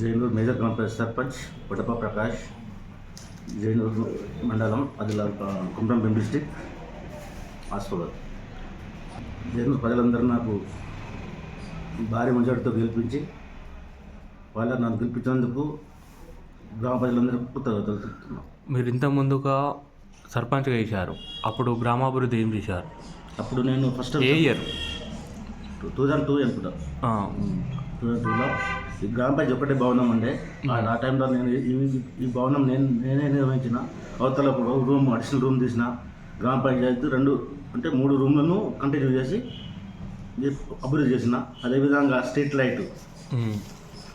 Jainoor major complex sarpanch Budapa Prakash Jainoor మండలం అదిలా Kumram Bheem district hospital Jainoor ప్రజలందరూ నాకు భారీ మెజార్టీతో గెలిపించి వాళ్ళ నన్ను గెలిపించినందుకు గ్రామ ప్రజలందరికీ కృతజ్ఞతలు. మీరు ఇంత ముందుగా సర్పంచ్గా వేశారు. అప్పుడు గ్రామాభివృద్ధి ఏం చేశారు? అప్పుడు నేను ఫస్ట్ ఏ ఇయర్? టూ థౌజండ్ టూ అనుకుంటా. టూ థౌజండ్ టూలో గ్రామ పంచాయతీ ఒకటే భవనం ఉండే. ఆ- టైంలో నేను ఈ- ఈ భవనం నేను నేనే నిర్వహించిన. అవతల ఒక రూమ్ అడిషనల్ రూమ్ తీసిన. గ్రామ పంచాయతీ రెండు అంటే మూడు రూమ్లను కంటిన్యూ చేసి ఇది అభివృద్ధి చేసిన. అదేవిధంగా street light um.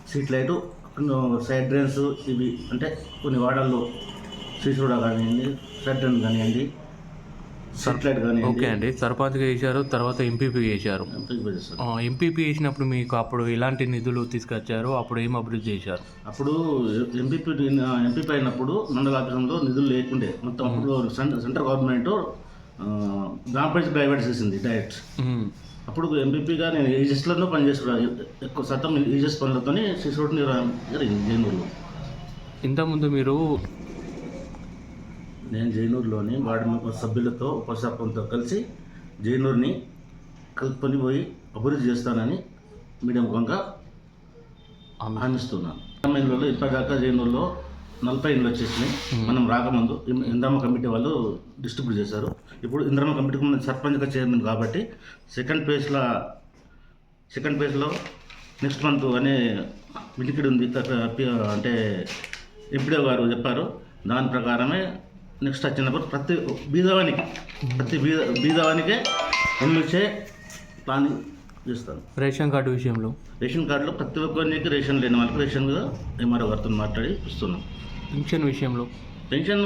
Street light side drains ఇవి అంటే కొన్ని వాడల్లో శ్రీశూడ కానివ్వండి సైడ్ డ్రైన్ కానివ్వండి ఓకే అండి. సర్పంచ్గా వేశారు తర్వాత ఎంపీపీ చేస్తాను. ఎంపీపీ చేసినప్పుడు మీకు అప్పుడు ఎలాంటి నిధులు తీసుకొచ్చారు? అప్పుడు ఏం అభివృద్ధి చేశారు? అప్పుడు ఎంపీపీ ఎంపీపీ అయినప్పుడు మండల ఆఫీసంలో నిధులు లేకుండే. మొత్తం అప్పుడు సెంట్రల్ గవర్నమెంట్ గ్రామ పంచాయతీ ప్రైవేట్ చేసింది డైరెక్ట్. అప్పుడు ఎంపీపీగా నేను ఈజెస్ట్లలో పనిచేస్తున్నాను ఎక్కువ శాతం ఈజెస్ పనులతోనే శిశువుడు నిర్వహణ జరిగింది జైనూరులో. ఇంతకుముందు మీరు నేను జైనూరులోని వార్డు సభ్యులతో ఉపసర్పంతో కలిసి జైనూరుని కలుపుకొని పోయి అభివృద్ధి చేస్తానని మీడియం ముఖంగా హామీస్తున్నాను ఇండ్లలో ఇప్పటిదాకా జైనూరులో నలభై ఇండ్లు వచ్చేసినాయి. మనం రాకముందు ఇంద్రమ్మ కమిటీ వాళ్ళు డిస్ట్రిబ్యూట్ చేశారు. ఇప్పుడు ఇంద్రమ్మ కమిటీకి మన సర్పంచ్గా చైర్మన్ కాబట్టి సెకండ్ ఫేజ్లో సెకండ్ ఫేజ్లో నెక్స్ట్ మంత్ అనే వినికిడి ఉంది. అంటే ఎంపీడో గారు చెప్పారు. దాని ప్రకారమే నెక్స్ట్ వచ్చినప్పుడు ప్రతి బీదవానికి ప్రతి బీద బీదవానికే ఎన్నిచ్చే ప్లానింగ్ చేస్తాను. రేషన్ కార్డు విషయంలో? రేషన్ కార్డులో ప్రతి ఒక్కరికి రేషన్ లేని వాళ్ళకి రేషన్గా ఎంఆర్ఓ గారితో మాట్లాడి ఇస్తున్నాం. పింఛన్ విషయంలో? పెన్షన్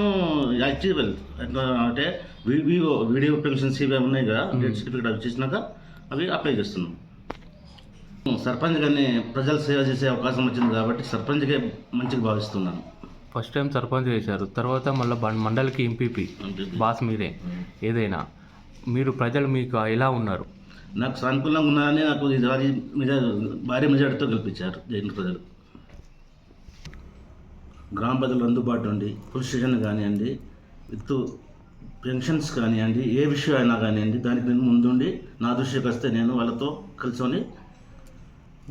యాక్టివల్ ఎట్లా అంటే వివో వీడియో పెన్షన్స్ ఇవి ఉన్నాయి కదా డేట్ సర్టిఫికేట్ అవి చేసినాక అవి అప్లై చేస్తున్నాం. సర్పంచ్ గారిని ప్రజలు సేవ చేసే అవకాశం వచ్చింది కాబట్టి సర్పంచ్కే మంచిగా భావిస్తున్నాను. ఫస్ట్ టైం సర్పంచ్ వేశారు తర్వాత మళ్ళీ మండలికి ఎంపీపీ బాస్ మీరే. ఏదైనా మీరు ప్రజలు మీకు ఎలా ఉన్నారు? నాకు సానుకూలంగా ఉన్నారని నాకు భారీ మెజా భారీ మెజార్టీతో గెలిపించారు జైన్ ప్రజలు. గ్రామ ప్రజలు అందుబాటు ఉండి పోలీస్ స్టేషన్ కానివ్వండి విత్ పెన్షన్స్ కానివ్వండి ఏ విషయం అయినా కానివ్వండి దానికి నేను ముందుండి నా దృష్టికి వస్తే నేను వాళ్ళతో కలిసి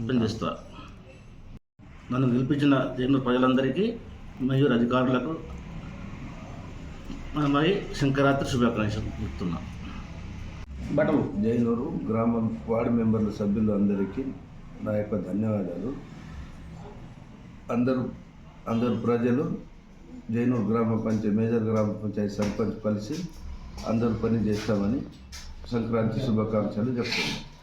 పనిచేస్తా. నన్ను గెలిపించిన జైన్ ప్రజలందరికీ మరియు అధికారులకు మరి శంకరాత్రి శుభాకాంక్షలు చెప్తున్నాం. బటన్ జైనూరు గ్రామం వార్డు మెంబర్ల సభ్యులు అందరికీ నా యొక్క ధన్యవాదాలు. అందరూ అందరు ప్రజలు జైనూరు గ్రామ పంచాయతీ మేజర్ గ్రామ పంచాయతీ సర్పంచ్ కలిసి అందరూ పని చేస్తామని సంక్రాంతి శుభాకాంక్షలు చెప్తున్నాను.